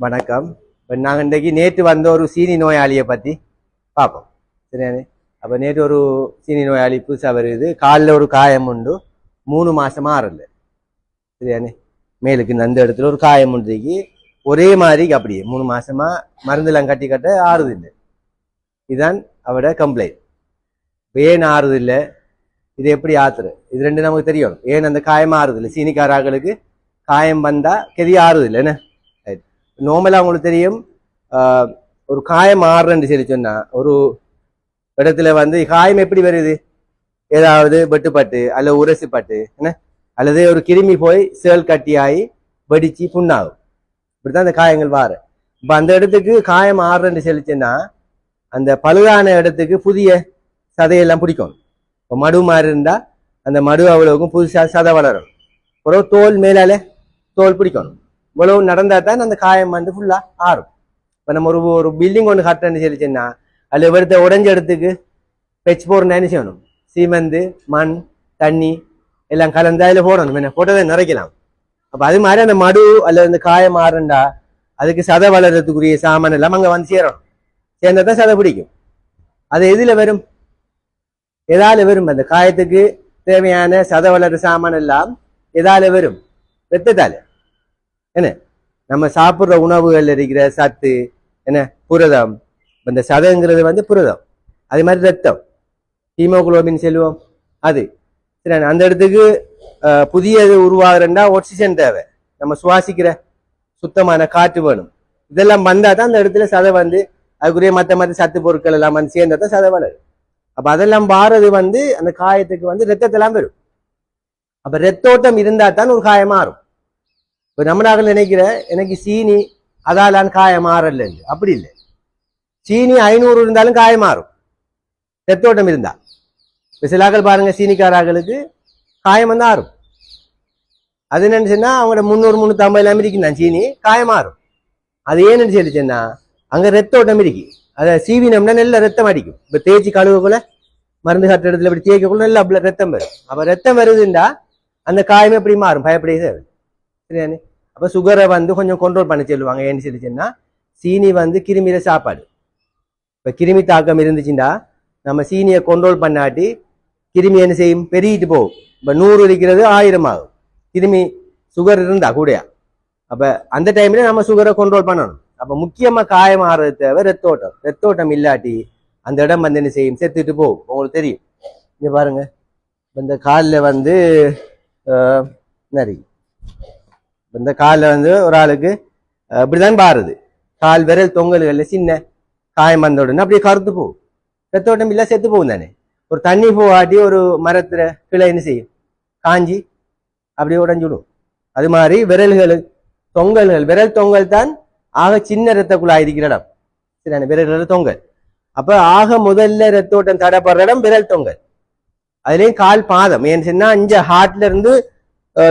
வணக்கம். இப்போ நாங்கள் இன்றைக்கு நேற்று வந்த ஒரு சீனி நோயாளியை பற்றி பார்ப்போம். சரியானே? அப்போ நேற்று ஒரு சீனி நோயாளி புதுசாக வருது. காலில் ஒரு காயம் உண்டு. மூணு மாதமாக ஆறல சரியானே? மேலுக்கு இந்த அந்த இடத்துல ஒரு காயம் உண்டுக்கு ஒரே மாதிரி அப்படியே மூணு மாதமாக மருந்தெல்லாம் கட்டி கட்ட ஆறுது இல்லை இதுதான் அவட கம்ப்ளைண்ட் ஏன் ஆறுது இல்லை இது எப்படி ஆத்துரு இது ரெண்டு நமக்கு தெரியும் ஏன் அந்த காயம் ஆறுது இல்லை சீனிக்காராக்களுக்கு காயம் வந்தால் கெதி ஆறுது இல்லை ரைட் நார்மலாக உங்களுக்கு தெரியும் ஒரு காயம் ஆறுன்னு சொல்லி சொன்னால் ஒரு இடத்துல வந்து காயம் எப்படி வருது? ஏதாவது வெட்டுப்பட்டு அல்லது உரசிப்பட்டு என்ன? அல்லது ஒரு கிருமி போய் சேல் கட்டியாகி வெடிச்சு புண்ணாகும். இப்படிதான் அந்த காயங்கள் வாரு. இப்போ அந்த இடத்துக்கு காயம் ஆறுன்னு சொல்லிச்சுன்னா அந்த பழுதான இடத்துக்கு புதிய சதையெல்லாம் பிடிக்கும். இப்போ மடு மாதிரி இருந்தால் அந்த மடு அவ்வளவுக்கும் புதுசாக சதை வளரும். அப்புறம் தோல் மேலாலே தோல் பிடிக்கணும். இவ்வளவு நடந்தால் தான் அந்த காயம் வந்து ஃபுல்லாக ஆறும். இப்போ நம்ம ஒரு ஒரு பில்டிங் ஒன்று கட்டணும்னு சொல்லிச்சுன்னா அதில் எடுத்த உடஞ்ச இடத்துக்கு பெச் போடணும் செய்யணும் சீமெந்து மண் தண்ணி எல்லாம் கலந்து அதில் போடணும் என்ன போட்டதை நிறைக்கலாம் அப்போ அது மாதிரி அந்த மடு அல்லது அந்த காயம் ஆறுண்டா அதுக்கு சதை வளர்றதுக்குரிய சாமான் எல்லாம் அங்கே வந்து சேரணும் சேர்ந்தா தான் சதை பிடிக்கும் அது எதில் வரும் எதால வரும் அந்த காயத்துக்கு தேவையான சதை வளர்ற சாமான் எல்லாம் எதால வரும் ரத்தத்தால என்ன? நம்ம சாப்பிட்ற உணவுகள் இருக்கிற சத்து என்ன? புரதம். இந்த சதங்கிறது வந்து புரதம். அதே மாதிரி ரத்தம். ஹீமோகுளோபின் செல்வம். அது. சரி அந்த இடத்துக்கு புதியது உருவாகிறண்டா ஆக்சிஜன் தேவை. நம்ம சுவாசிக்கிற சுத்தமான காற்று வேணும். இதெல்லாம் வந்தால் தான் அந்த இடத்துல சதை வந்து அதுக்குரிய மற்ற மற்ற சத்து பொருட்கள் எல்லாம் வந்து சேர்ந்தா தான் சதை வளரும். அப்போ அதெல்லாம் வாரது வந்து அந்த காயத்துக்கு வந்து ரத்தத்தெல்லாம் வரும் அப்போ ரத்தோட்டம் இருந்தால் தான் ஒரு காயம் மாறும். இப்ப நம்ம நாங்கள் நினைக்கிற எனக்கு சீனி அதாலான் காயம் மாறலன்னு அப்படி இல்லை. சீனி ஐநூறு இருந்தாலும் காயம் மாறும் ரத்தோட்டம் இருந்தா. இப்ப சிலாக்கள் பாருங்க சீனிக்காராக்களுக்கு காயம் வந்து ஆறும். அது என்னன்னு அவங்க அவங்களோட முந்நூறு முந்நூற்றி ஐம்பது அமெரிக்கன் தான். சீனி காயம் மாறும் அது ஏன்னு அங்கே அங்க ரத்தோட்டம் இருக்கு அதை சீவினம்னா நல்ல ரத்தம் அடிக்கும். இப்போ தேய்ச்சி கழுவுக்குள்ள மருந்து கட்டுற இடத்துல இப்படி தேய்க்கக்குள்ள நல்லா ரத்தம் வரும். அப்ப ரத்தம் வருதுண்டா அந்த காயம் எப்படி மாறும்? பயப்படையே வரும் சரியானே அப்போ சுகரை வந்து கொஞ்சம் கண்ட்ரோல் பண்ண சொல்லுவாங்க ஏன்னு சொல்லிச்சுன்னா சீனி வந்து கிருமியில சாப்பாடு இப்போ கிருமி தாக்கம் இருந்துச்சுன்னா நம்ம சீனியை கண்ட்ரோல் பண்ணாட்டி கிருமி என்ன செய்யும் பெருகிட்டு போகும் இப்போ நூறு இருக்கிறது ஆயிரம் ஆகும் கிருமி சுகர் இருந்தா கூடயா அப்போ அந்த டைம்ல நம்ம சுகரை கண்ட்ரோல் பண்ணணும் அப்போ முக்கியமாக காயம் ஆறது தேவை ரத்தோட்டம் ரத்தோட்டம் இல்லாட்டி அந்த இடம் வந்து என்ன செய்யும் செத்துட்டு போகும் உங்களுக்கு தெரியும் இங்கே பாருங்க இந்த காலில் வந்து நிறைய இந்த காலில் வந்து ஒரு ஆளுக்கு இப்படிதான் பாருது. கால் விரல் தொங்கல்கள் சின்ன காயம் வந்த உடனே அப்படியே கருத்து போகும். ரத்தோட்டம் இல்லை செத்து போகும் தானே. ஒரு தண்ணி பூவாட்டி ஒரு மரத்துல கிளை என்ன செய்யும்? காஞ்சி அப்படியே உடைஞ்சுடும் அது மாதிரி விரல்கள் தொங்கல்கள் விரல் தொங்கல் தான் ஆக சின்ன ரத்த குழாய் இருக்கிற இடம். சரியான விரல்கள் தொங்கல். அப்போ ஆக முதல்ல ரத்தோட்டம் தடப்படுற இடம் விரல் தொங்கல். அதுலேயும் கால் பாதம். ஏன்னு சொன்னா அஞ்சு ஹார்ட்ல இருந்து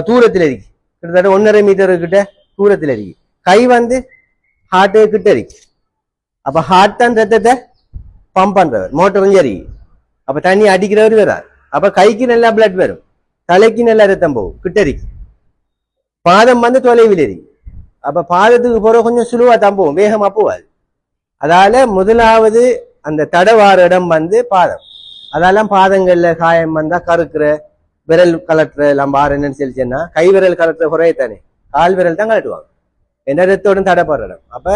தூரத்தில் இருக்கு. கிட்டத்தட்ட ஒன்றரை மீட்டர் கிட்ட தூரத்துல இருக்கு. கை வந்து ஹார்ட்டு கிட்ட இருக்கு. அப்ப ஹார்ட் தான் ரத்தத்தை பம்ப் பண்றவர். மோட்டரும் சரி அப்ப தண்ணி அடிக்கிறவர் வரார் அப்ப கைக்கு நல்லா பிளட் வரும். தலைக்கு நல்லா ரத்தம் போகும். கிட்ட இருக்கு. பாதம் வந்து தொலைவில் இருக்கு. அப்ப பாதத்துக்கு போற கொஞ்சம் சுழுவா தான் போகும். வேகமா போவாது அதால முதலாவது அந்த தடவார இடம் வந்து பாதம். அதெல்லாம் பாதங்கள்ல காயம் வந்தா கருக்கிற விரல் கலட்டுற லம்பார் என்னன்னு சொல்லிச்சுன்னா கை விரல் கலட்டுற குறைய தானே கால் விரல் தான் கலட்டுவாங்க. என்ன ரத்தோட்டம் தடப்படுற இடம் அப்ப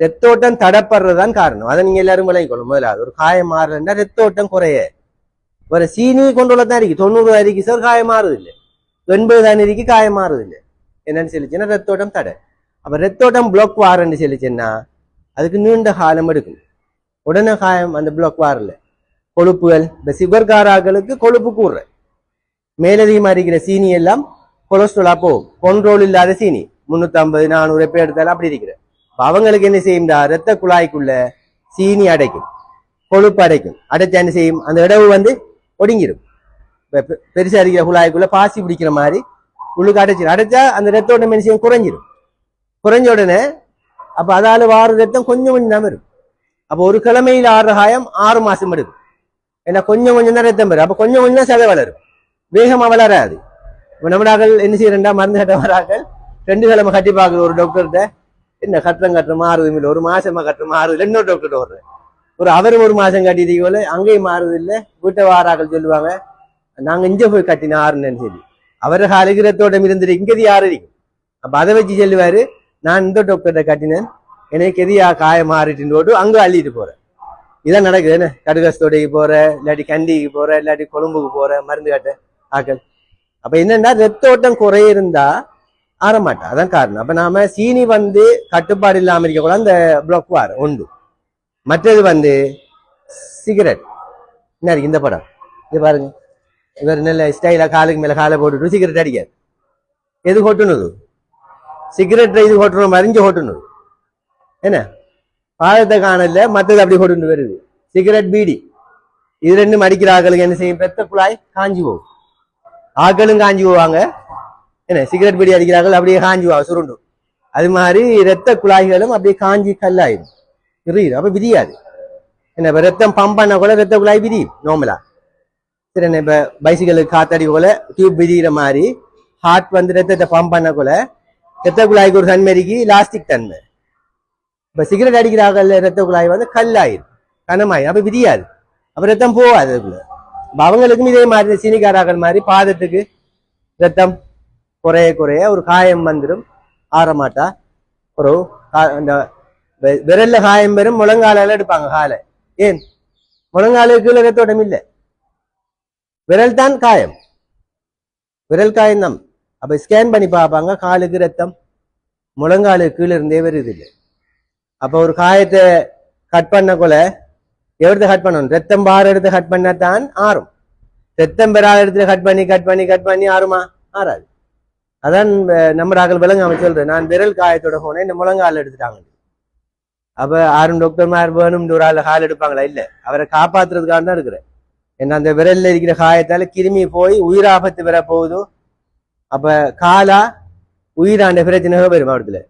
ரத்தோட்டம் தடப்படுறதுதான் காரணம். அதை நீங்கள் எல்லாரும் விளங்கிக்கணும் முதலாவது ஒரு காயம் மாறலன்னா ரத்தோட்டம் குறைய. ஒரு சீனி கொண்டு தான் இருக்கு. தொண்ணூறு அரிக்கு சார் காயம் மாறுது இல்லை எண்பது அரிக்கு காயம் மாறுது இல்லை என்னன்னு சொல்லிச்சுன்னா ரத்தோட்டம் தடை. அப்போ ரத்தோட்டம் பிளாக் வாரன்னு சொல்லிச்சுன்னா அதுக்கு நீண்ட காலம் எடுக்கும். உடனே காயம் அந்த பிளாக் வாரல. கொழுப்புகள் இந்த சுகர்காராக்களுக்கு கொழுப்பு கூடுற. மேலதிகமா இருக்கிற சீனி எல்லாம் கொலஸ்ட்ராலா போகும் கொண்ட்ரோல் இல்லாத சீனி. முன்னூத்தி ஐம்பது நானூறு எப்ப எடுத்தாலும் அப்படி இருக்கிற அப்ப அவங்களுக்கு என்ன செய்யும்டா? ரத்த குழாய்க்குள்ள சீனி அடைக்கும். கொழுப்பு அடைக்கும். அடைச்சா என்ன செய்யும்? அந்த இடவு வந்து ஒடுங்கிடும் பெருசா இருக்கிற குழாய்க்குள்ள பாசி பிடிக்கிற மாதிரி உள்ளுக்கு அடைச்சிடும் அடைச்சா அந்த ரத்தோட்டம் என்ன செய்யும் குறைஞ்சிரும். குறைஞ்ச உடனே அப்ப அதால வார ரத்தம் கொஞ்சம் கொஞ்சம் தான் வரும். அப்ப ஒரு கிழமையில் ஆறு காயம் ஆறு மாசம் எடுக்கும். ஏன்னா கொஞ்சம் கொஞ்சம் தான் ரத்தம் வரும். அப்ப கொஞ்சம் கொஞ்சம் தான் சதை வளரும். வேகமா வளராது. இப்போ நம்மளாக்கள் என்ன செய்யறா மருந்து கட்ட வராக்கள் ரெண்டு கிழமை கட்டி பார்க்குற ஒரு டாக்டர்கிட்ட என்ன கட்டுறம் கட்டுற மாறுது இல்லை. ஒரு மாசமா கட்டுறோம் மாறுது இன்னொரு டாக்டர் வர்றேன். ஒரு அவரும் ஒரு மாசம் கட்டிட்டீங்க போல அங்கேயும் மாறுது இல்லை. வீட்டை வாராக்கள் சொல்லுவாங்க. நாங்க இங்க போய் கட்டின ஆறுனேன்னு சரி அவரை காலகிரத்தோட இருந்துட்டு இங்கது யாரு இருக்கும் அப்ப அதை வச்சு சொல்லுவாரு நான் இந்த டாக்டர்கிட்ட கட்டினேன். எனக்கு எதியா காய மாறிட்டுன்னு போட்டு அங்க அள்ளிட்டு போறேன் இதான் நடக்குது என்ன? கடுகஸ்தோடைக்கு போற இல்லாட்டி கண்டிக்கு போற இல்லாட்டி கொழும்புக்கு போற மருந்து கட்ட. ஆக்கள் அப்ப என்னன்னா ரத்த ஓட்டம் குறைய இருந்தா ஆரமாட்டா அதான் காரணம். அப்ப நாம சீனி வந்து கட்டுப்பாடு இல்லாம இருக்க கூட அந்த பிளாக் வார் உண்டு. மற்றது வந்து சிகரெட். என்ன இருக்கு இந்த படம்? இது பாருங்க. இவர் நல்ல ஸ்டைலா காலுக்கு மேல காலை போட்டுட்டு சிகரெட் அடிக்காது எது கொட்டுனது? சிகரெட் இது கொட்டுறோம் மறிஞ்சு கொட்டணும் என்ன? பாதத்தை காணல மற்றது அப்படி கொண்டு வருது. சிகரெட் பீடி. இது ரெண்டும் அடிக்கிற ஆக்களுக்கு என்ன செய்யும்? பெத்த குழாய் காஞ்சி போகும். ஆக்களும் காஞ்சி போவாங்க என்ன சிகரெட் பிடி அடிக்கிறார்கள் அப்படியே காஞ்சி போவாங்க சுருண்டும் அது மாதிரி இரத்த குழாய்களும் அப்படியே காஞ்சி கல்லாயிடும். விரியும் அப்போ விரியாது. என்ன இப்ப ரத்தம் பம்ப் பண்ண கூட ரத்த குழாய் விரியும் நார்மலா சரி என்ன இப்ப பைசிக்கலுக்கு காத்தடி போல டியூப் விரிகிற மாதிரி ஹார்ட் வந்து ரத்தத்தை பம்ப் பண்ண கூட ரத்த குழாய்க்கு ஒரு தன்மைக்கு லாஸ்டிக் தன்மை. இப்போ சிகரெட் அடிக்கிறார்கள் ரத்த குழாய் வந்து கல்லாயிரும். கனமாயிரும். அப்போ விரியாது. அப்போ ரத்தம் போகாது அதுக்குள்ள. அவங்களுக்கும் இதே மாதிரி சீனிக்காராக்கள் மாதிரி பாதத்துக்கு ரத்தம் குறைய குறைய ஒரு காயம் வந்துடும் ஆறமாட்டா? ஒரு கா- அந்த விரல்ல காயம் பெறும் முழங்கால எடுப்பாங்க காலை. ஏன்? முழங்காலுக்கு கீழே ரத்தோட்டம் இல்லை. விரல் தான் காயம். விரல் காயம் தான். அப்ப ஸ்கேன் பண்ணி பார்ப்பாங்க காலுக்கு ரத்தம் முழங்காலுக்கு கீழே இருந்தே வருது இல்லை. அப்போ ஒரு காயத்தை கட் பண்ண கொலை எவ்வளவு கட் பண்ணணும்? ரத்தம் பார் எடுத்து கட் பண்ணா தான் ஆறும். ரத்தம் பெறாத இடத்துல கட் பண்ணி கட் பண்ணி கட் பண்ணி ஆறுமா? ஆறாது. அதான் நம்ம ராகல் விலங்காம சொல்றேன் நான் விரல் காயத்தோட போனேன் இந்த முழங்கால் எடுத்துட்டாங்க. அப்ப ஆறும் டாக்டர்மார் வேணும் ஒரு ஆள் கால் எடுப்பாங்களா? இல்ல. அவரை காப்பாத்துறதுக்காக தான் இருக்கிறேன். ஏன்னா அந்த விரல்ல இருக்கிற காயத்தால கிருமி போய் உயிராபத்து வர போகுதோ? அப்ப காலா உயிராண்ட பிரச்சனை வரும் அவடத்துல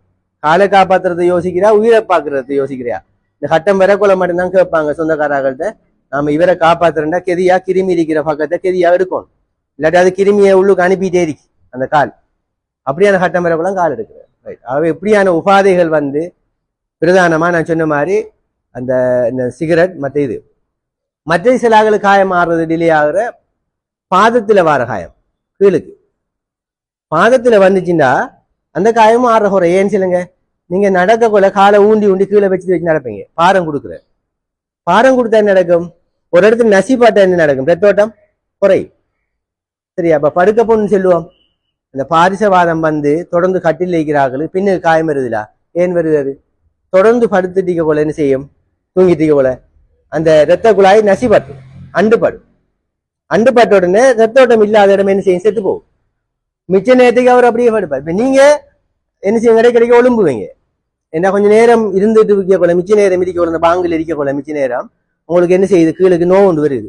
காலை காப்பாத்துறதை யோசிக்கிறா உயிரை பாக்குறத யோசிக்கிறியா? இந்த கட்டம் வர கொலை மட்டும்தான் கேட்பாங்க சொந்தக்காரர்கள்ட்ட. நாம இவரை காப்பாத்துறேன்டா கெதியா கிருமி இருக்கிற பக்கத்தை கெதியா எடுக்கணும். இல்லாட்டி அது கிருமியை உள்ளுக்கு அனுப்பிட்டே இருக்கு அந்த கால். அப்படியான கட்டம் வர கொள்ள கால் எடுக்கிறேன் ரைட் ஆகவே இப்படியான உபாதைகள் வந்து பிரதானமா நான் சொன்ன மாதிரி அந்த இந்த சிகரெட் மற்ற இது. மற்ற சில ஆகளுக்கு காயம் ஆறுறது டிலே ஆகுற பாதத்துல வர காயம் கீழுக்கு. பாதத்துல வந்துச்சுன்னா அந்த காயமும் ஆடுற குறை ஏன்னு சொல்லுங்க? நீங்க நடக்க காலை ஊண்டி ஊண்டி கீழே வச்சு வச்சு நடப்பீங்க. பாரம் கொடுக்குற. பாரம் கொடுத்தா என்ன நடக்கும்? ஒரு இடத்துல நசி பார்த்தா என்ன நடக்கும்? ரத்தோட்டம் குறை. சரியா அப்ப படுக்க பொண்ணு சொல்லுவோம். அந்த பாரிசவாதம் வந்து தொடர்ந்து கட்டில் வைக்கிறார்கள். பின்னுக்கு காயம் வருதுலா ஏன் வருது? தொடர்ந்து படுத்துட்டீங்க போல என்ன செய்யும்? தூங்கிட்டீங்க போல. அந்த இரத்த குழாய் நசிப்பட்டு அண்டுபடும் அண்டுபட்ட உடனே ரத்தோட்டம் இல்லாத இடம் என்ன செய்யும்? செத்து போகும். மிச்ச நேரத்துக்கு அவர் அப்படியே படுப்பார். இப்ப நீங்க என்ன செய்யும் கிடைக்க கிடைக்க ஒழும்புவீங்க. என்ன கொஞ்ச நேரம் இருந்துட்டு இருக்க கொள்ள மிச்ச நேரம் இருக்க கொள்ள பாங்கில் இருக்க கொள்ள மிச்ச நேரம் உங்களுக்கு என்ன செய்யுது? கீழுக்கு நோவு ஒன்று வருது.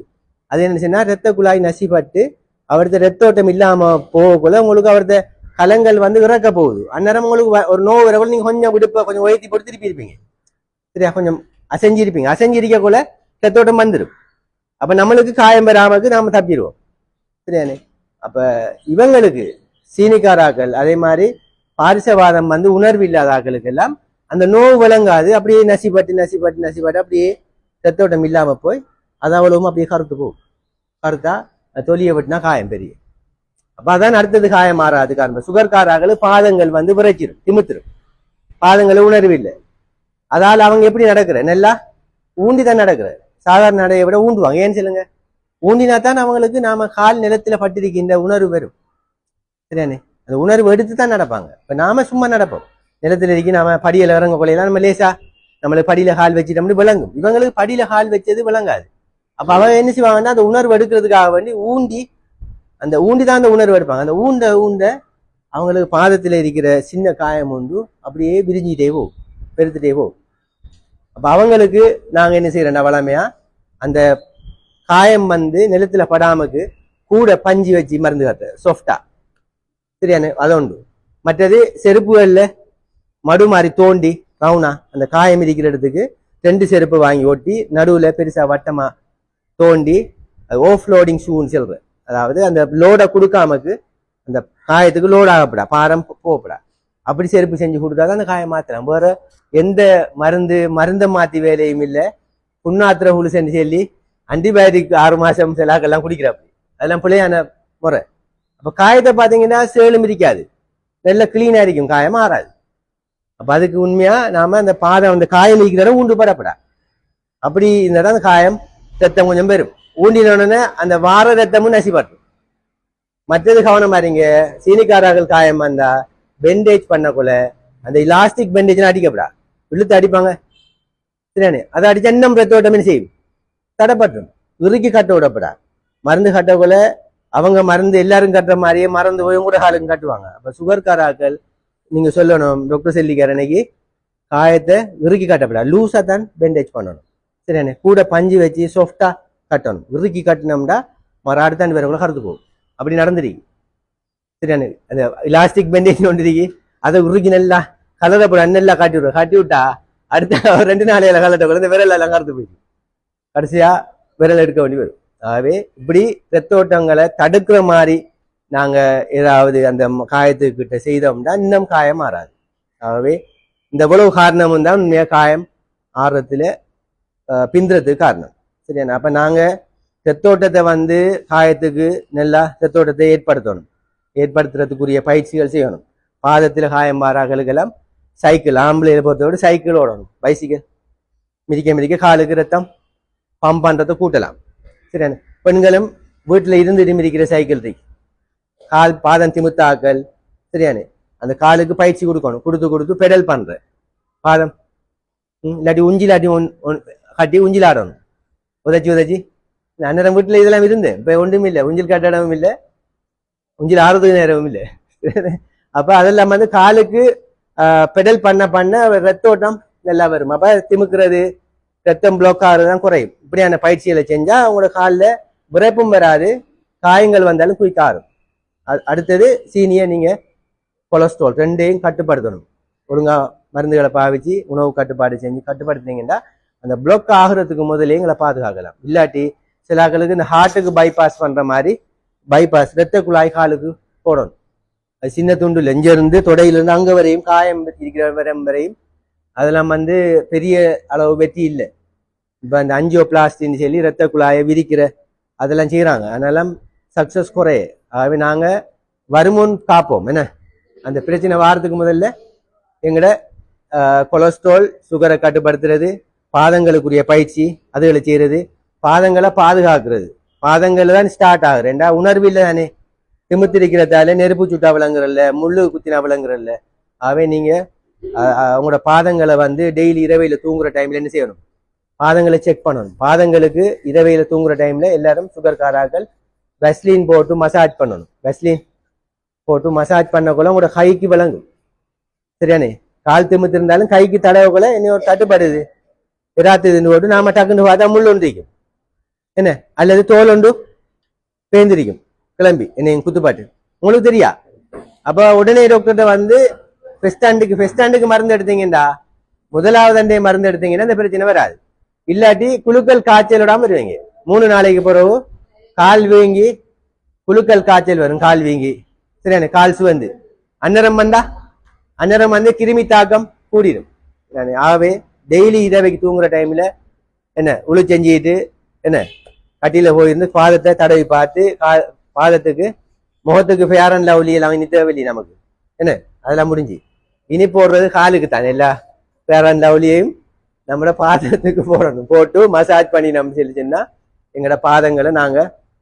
அது என்ன செய்யணும் ரத்த குழாய் நசிப்பட்டு அவரது ரத்தோட்டம் இல்லாம போகக்குள்ள உங்களுக்கு அவரது கலங்கள் வந்து இறக்க போகுது. அந்நேரம் உங்களுக்கு ஒரு நோவு வரக்குள்ள நீங்க கொஞ்சம் விடுப்ப கொஞ்சம் உயர்த்தி போட்டு திருப்பி இருப்பீங்க. சரியா? கொஞ்சம் அசைஞ்சிருப்பீங்க. அசைஞ்சிருக்க கூட ரத்தோட்டம் வந்துடும் அப்ப நம்மளுக்கு காயம் பெறாமக்கு நாம தப்பிடுவோம். சரியானே? அப்ப இவங்களுக்கு சீனிக்காராக்கள் அதே மாதிரி பாரிசவாதம் வந்து உணர்வு இல்லாத ஆக்களுக்கு எல்லாம் அந்த நோவு விளங்காது. அப்படியே நசிப்பட்டு நசிப்பட்டு நசிப்பட்டு அப்படியே ரத்தோட்டம் இல்லாம போய் அது அவ்வளவும் அப்படியே கருத்து போகும். கருத்தா தொலியை விட்டுனா காயம் பெரிய. அப்ப அதான் அடுத்தது காயம் மாறாது காரணம். சுகர்காராக பாதங்கள் வந்து விரைச்சிரும் திமித்திரும். பாதங்கள் உணர்வு இல்லை அதால் அவங்க எப்படி நடக்கிற நல்லா ஊண்டி தான் நடக்கிற சாதாரண நடையை விட ஊண்டுவாங்க. ஏன்னு சொல்லுங்க? ஊண்டினா தான் அவங்களுக்கு நாம கால் நிலத்துல பட்டிருக்கின்ற உணர்வு வரும். சரியானே அந்த உணர்வு எடுத்து தான் நடப்பாங்க. இப்ப நாம சும்மா நடப்போம். நிலத்துல இருக்கி நாம படியில இறங்க கொள்ளையெல்லாம் நம்ம லேசா நம்மளுக்கு படியில கால் வச்சுட்டோம்னு விளங்கும். இவங்களுக்கு படியில கால் வச்சது விளங்காது. அப்ப அவங்க என்ன செய்வாங்கன்னா அந்த உணர்வு எடுக்கிறதுக்காக வேண்டி ஊண்டி அந்த ஊண்டி தான் அந்த உணர்வு எடுப்பாங்க. அந்த ஊண்ட ஊண்ட அவங்களுக்கு பாதத்துல இருக்கிற சின்ன காயம் உண்டு. அப்படியே விரிஞ்சிட்டே பெருத்துட்டேவோ பெருத்துட்டே அப்ப அவங்களுக்கு நாங்க என்ன செய்யறோம்னா வளமையா அந்த காயம் வந்து நிலத்துல படாமக்கு கூட பஞ்சு வச்சு மருந்து காத்த சாஃப்டா சரியான? அது உண்டு. மற்றது செருப்புகள்ல மடு மாதிரி தோண்டி ரவுனா அந்த காயம் இருக்கிற இடத்துக்கு ரெண்டு செருப்பு வாங்கி ஒட்டி நடுவில் பெருசாக வட்டமாக தோண்டி ஓஃப் லோடிங் ஷூன்னு சொல்கிறேன் அதாவது அந்த லோடை கொடுக்காமக்கு அந்த காயத்துக்கு லோட் ஆகப்படா பாரம் போகப்படா அப்படி செருப்பு செஞ்சு கொடுத்தா தான் அந்த காயம் மாத்திரம் வேற எந்த மருந்து மருந்தை மாற்றி வேலையும் இல்லை. புண்ணாத்திர செஞ்சு சொல்லி ஆன்டிபயோட்டிக் ஆறு மாதம் சிலாக்கெல்லாம் குடிக்கிறாப்படி அதெல்லாம் பிள்ளையான முறை. அப்போ காயத்தை பார்த்தீங்கன்னா சேலும் இருக்காது நல்லா க்ளீனாக இருக்கும். காயம் மாறாது. அப்போ அதுக்கு உண்மையா நாம அந்த பாதம் அந்த காயம் இருக்கிற ஊண்டு படப்படா. அப்படி இந்த அந்த காயம் ரத்தம் கொஞ்சம் பெறும். ஊண்டின உடனே அந்த வார ரத்தமும் நசிப்பட்டும். மற்றது கவனமா இருங்க. சீனிக்காரர்கள் காயம் வந்தா பெண்டேஜ் பண்ணக்குள்ள அந்த இலாஸ்டிக் பெண்டேஜ்னு அடிக்கப்படா. இழுத்து அடிப்பாங்க. சரியானே அதை அடிச்சா இன்னும் ரத்தோட்டம் செய்யும். தடப்பட்டும் இறுக்கி கட்ட விடப்படா. மருந்து கட்டக்குள்ள அவங்க மருந்து எல்லாரும் கட்டுற மாதிரியே மறந்து போய் கூட காலுக்கு கட்டுவாங்க. அப்போ சுகர்காராக்கள் நீங்க சொல்லணும் டாக்டர் செல்லிக்கார் அன்னைக்கு காயத்தை இறுக்கி கட்டப்படாது. லூஸா தான் பெண்டேஜ் பண்ணணும். சரியானே கூட பஞ்சு வச்சு சாஃப்டா கட்டணும். இறுக்கி கட்டினோம்னா மறாடு அடுத்தாண்டு வேற கூட கருத்து போகும். அப்படி நடந்துருக்கு சரியானே அந்த இலாஸ்டிக் பெண்டேஜ் ஒன்று அதை உருக்கி நல்லா கலரை போட நல்லா காட்டி விடுவோம் காட்டி விட்டா அடுத்த ஒரு ரெண்டு நாளையில கலட்ட குழந்தை விரல் எல்லாம் கருத்து போயிடும். கடைசியா விரல் எடுக்க வேண்டி வரும். ஆகவே இப்படி ரத்த ஓட்டங்களை தடுக்கிற மாதிரி நாங்கள் ஏதாவது அந்த காயத்துக்கிட்ட செய்தோம்னா இன்னும் காயம் மாறாது. ஆகவே இந்த இவ்வளவு காரணமும் தான் உண்மையாக காயம் ஆறுறதுல பிந்துறதுக்கு காரணம். சரியா அப்போ நாங்கள் ரத்தோட்டத்தை வந்து காயத்துக்கு நல்லா செத்தோட்டத்தை ஏற்படுத்தணும். ஏற்படுத்துறதுக்குரிய பயிற்சிகள் செய்யணும். பாதத்தில் காயம் மாறாகளுக்கெல்லாம் சைக்கிள் ஆம்பளை பொறுத்தவரை சைக்கிள் ஓடணும். பைசிக்கல் மிதிக்க மிதிக்க காலுக்கு ரத்தம் பம்ப் பண்ணுறதை கூட்டலாம். சரியான பெண்களும் வீட்டில் இருந்து மிதிக்கிற சைக்கிள் இருக்கு. கால் பாதம் திமுத்தாக்கள் சரியானே? அந்த காலுக்கு பயிற்சி கொடுக்கணும். கொடுத்து கொடுத்து பெடல் பண்ற பாதம் ம், இல்லாட்டி உஞ்சிலாட்டி ஒன்- ஒன்- கட்டி உஞ்சில் ஆடணும். உதச்சி உதச்சி. அண்ணன் வீட்டில் இதெல்லாம் இருந்து இப்போ ஒன்றும் இல்லை. உஞ்சில் கட்டடமும் இல்லை. உஞ்சில் ஆறுறதுக்கு நேரமும் இல்லை. அப்போ அதெல்லாம் வந்து காலுக்கு பெடல் பண்ண பண்ண ரத்த ஓட்டம் நல்லா வரும். அப்போ திமுக்கிறது ரத்தம் பிளாக் ஆகுறதுதான் குறையும். இப்படியான பயிற்சிகளை செஞ்சால் அவங்களோட காலில் விரைப்பும் வராது. காயங்கள் வந்தாலும் குயிக்காகும் அடுத்தது சீனியை நீங்கள் கொலஸ்ட்ரால் ரெண்டையும் கட்டுப்படுத்தணும். ஒழுங்காக மருந்துகளை பாவிச்சு உணவு கட்டுப்பாடு செஞ்சு கட்டுப்படுத்தினீங்கன்னா அந்த பிளாக் ஆகுறதுக்கு முதலே எங்களை பாதுகாக்கலாம். இல்லாட்டி சில ஆட்களுக்கு இந்த ஹார்ட்டுக்கு பைபாஸ் பண்ணுற மாதிரி பைபாஸ் ரத்த குழாய் காலுக்கு போடணும். அது சின்ன துண்டு லெஞ்சிருந்து தொடையிலிருந்து அங்கே வரையும் காயம் இருக்கிற வரம் வரையும். அதெல்லாம் வந்து பெரிய அளவு வெற்றி இல்லை. இப்போ அந்த அஞ்சியோபிளாஸ்டின்னு சொல்லி ரத்த குழாயை விரிக்கிற அதெல்லாம் செய்கிறாங்க அதனால சக்ஸஸ் குறைய. ஆகவே நாங்கள் வருமுன் காப்போம். என்ன? அந்த பிரச்சனை வாரத்துக்கு முதல்ல எங்களோட கொலஸ்ட்ரால் சுகரை கட்டுப்படுத்துறது பாதங்களுக்குரிய பயிற்சி அதுகளை செய்யறது பாதங்களை பாதுகாக்கிறது. பாதங்கள் தான் ஸ்டார்ட் ஆகுது. ரெண்டா உணர்வு இல்லை தானே? திமுத்திருக்கிறதால நெருப்பு சுட்டா விளங்குறல்ல முள்ளு குத்தினா விளங்குறல்ல. ஆகவே நீங்க அவங்களோட உங்களோட பாதங்களை வந்து டெய்லி இரவையில தூங்குற டைம்ல என்ன செய்யணும்? பாதங்களை செக் பண்ணணும். பாதங்களுக்கு இரவையில தூங்குற டைம்ல எல்லாரும் சுகர் காராக்கள் வெஸ்லின் போட்டு மசாஜ் பண்ணணும். வெஸ்லின் போட்டு மசாஜ் பண்ணக்குள்ள உங்களோட கைக்கு விளங்கும். சரியானே? கால் திமுத்து இருந்தாலும் கைக்கு தடவைக்குள்ள என்ன ஒரு தட்டுப்படுது. இராத்துதுன்னு போட்டு நாம டக்குன்னு பார்த்தா முள் ஒன்றிக்கும். என்ன? அல்லது தோல் ஒன்று பேந்திரிக்கும் கிளம்பி. என்னை குத்துப்பாட்டு. உங்களுக்கு தெரியா? அப்போ உடனே டாக்டர்கிட்ட வந்து ஃபெஸ்டாண்டுக்கு ஃபெஸ்டாண்டுக்கு மருந்து எடுத்தீங்கடா முதலாவது அண்டே மருந்து எடுத்தீங்கன்னா இந்த பிரச்சனை வராது. இல்லாட்டி குழுக்கள் காய்ச்சல் விடாம வருவீங்க. மூணு நாளைக்கு பிறகு கால் வீங்கி குழுக்கள் காய்ச்சல் வரும் கால் வீங்கி. சரியான கால் சுவந்து. அன்னரம் வந்தா அன்னரம் வந்து கிருமி தாக்கம் கூடிடும் ஆகவே டெய்லி இரவைக்கு தூங்குற டைம்ல என்ன உழு செஞ்சுட்டு என்ன கட்டியில போயிருந்து பாதத்தை தடவி பார்த்து கா- பாதத்துக்கு முகத்துக்கு ஃபேர் அண்ட் லவ்லி எல்லாம் இனி தேவையில்லை நமக்கு. என்ன அதெல்லாம் முடிஞ்சு. இனி போடுறது காலுக்கு தானே எல்லா ஃபேர் அண்ட் லவ்லியையும் நம்மளோட பாதத்துக்கு போடணும். போட்டு மசாஜ் பண்ணி நம்ம செலுத்தினா எங்களோட பாதங்களை நாங்க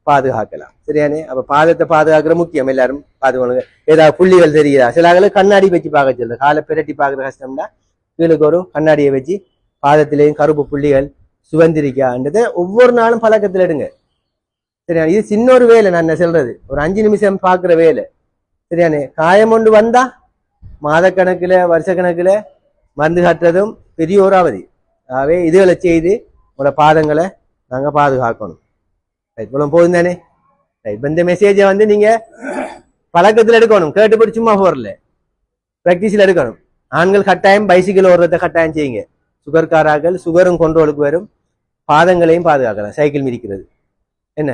பாதுகாக்கலாம். சரியானே? அப்ப பாதத்தை பாதுகாக்கிற முக்கியம். எல்லாரும் பாதுகாங்க ஏதாவது புள்ளிகள் தெரியுதா சில ஆளுகளுக்கு கண்ணாடி வச்சு பார்க்க சொல்லுது. காலை பிரட்டி பார்க்குற கஷ்டம்னா கீழுக்கு ஒரு கண்ணாடியை வச்சு பாதத்திலேயும் கருப்பு புள்ளிகள் சுவந்திரிக்கான்றதை ஒவ்வொரு நாளும் பழக்கத்துல எடுங்க. சரியா இது சின்ன ஒரு வேலை நான் என்ன சொல்றது? ஒரு அஞ்சு நிமிஷம் பார்க்குற வேலை. சரியானே? காயம் ஒன்று வந்தா மாதக்கணக்கில் வருஷக்கணக்கில் மருந்து கட்டுறதும் பெரிய ஒரு அவதி. ஆகவே இதுகளை செய்து உங்களோட பாதங்களை நாங்கள் பாதுகாக்கணும். ரைட் போதும் தானே ரைட் இப்ப இந்த மெசேஜை வந்து நீங்க பழக்கத்தில் எடுக்கணும். கேட்டுப்படி சும்மா போறல. ப்ராக்டிஸில் எடுக்கணும். ஆண்கள் கட்டாயம் பைசிக்கிள் ஓடுறத கட்டாயம் செய்யுங்க. சுகர் காராக்கள் சுகரும் கொண்டோலுக்கு வரும். பாதங்களையும் பாதுகாக்கலாம். சைக்கிள் மிதிக்கிறது. என்ன?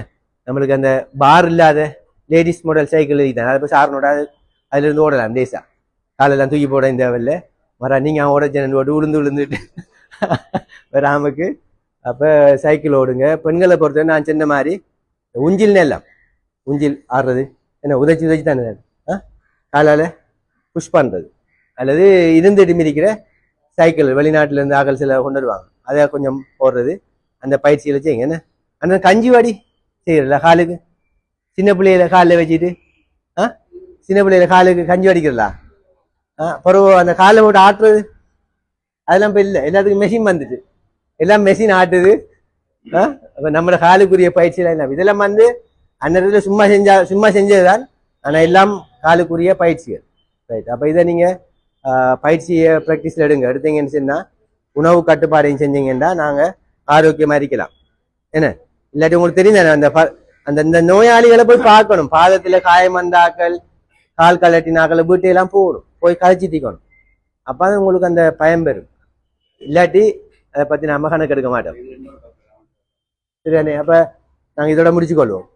நம்மளுக்கு அந்த பார் இல்லாத லேடிஸ் மாடல் சைக்கிள் இதுதான் அதை போய் சாரனோட அதுல இருந்து ஓடலாம் லேசா. காலெல்லாம் தூக்கி போட தேவையில்லை வர நீங்கள் அவன் ஓட போட்டு உளுந்து விழுந்துட்டு வராமக்கு அப்போ சைக்கிள் ஓடுங்க. பெண்களை பொறுத்தவரை நான் சொன்ன மாதிரி உஞ்சில் எல்லாம் உஞ்சில் ஆடுறது. என்ன உதைச்சி உதைச்சி தானே ஆ? காலால் புஷ் பண்ணுறது அல்லது இருந்துட்டு மிதிக்கிற சைக்கிள் வெளிநாட்டிலேருந்து ஆகல் சில கொண்டு வருவாங்க. அதை கொஞ்சம் போடுறது. அந்த பயிற்சிகளை செய்யுங்க. என்ன? அந்த கஞ்சி வாடி செய்கிறல காலுக்கு? சின்ன பிள்ளையில காலில் வச்சுட்டு ஆ? சின்ன பிள்ளையில காலுக்கு கஞ்சி வடிக்கிறலா ஆ பிறகு அந்த காலை போட்டு ஆட்டுறது. அதெல்லாம் இப்போ இல்லை. எல்லாத்துக்கும் மெஷின் வந்துட்டு எல்லாம் மெஷின் ஆட்டுது. ஆ? அப்போ நம்மளோட காலுக்குரிய பயிற்சியெல்லாம் இல்லை இதெல்லாம் வந்து அந்நேரத்தில் சும்மா செஞ்சா சும்மா செஞ்சதுதான். ஆனால் எல்லாம் காலுக்குரிய பயிற்சிகள். ரைட் அப்போ இதை நீங்கள் பயிற்சியை ப்ராக்டிஸில் எடுங்க. எடுத்தீங்கன்னு சொன்னால் உணவு கட்டுப்பாடையும் செஞ்சீங்கன்னா நாங்கள் ஆரோக்கியமாக இருக்கலாம். என்ன? இல்லாட்டி உங்களுக்கு தெரியும் அந்த ப- அந்த இந்த நோயாளிகளை போய் பார்க்கணும். பாதத்தில் காயம் வந்தாக்கள் கால் கலட்டினாக்கள் வீட்டையெல்லாம் போகணும். போய் கழிச்சு தீக்கணும். அப்போ உங்களுக்கு அந்த பயம் பெறும். இல்லாட்டி அதை பற்றி நம்ம கணக்கு எடுக்க மாட்டோம். சரியானே அப்போ நாங்கள் இதோட முடிச்சுக்கொள்வோம்.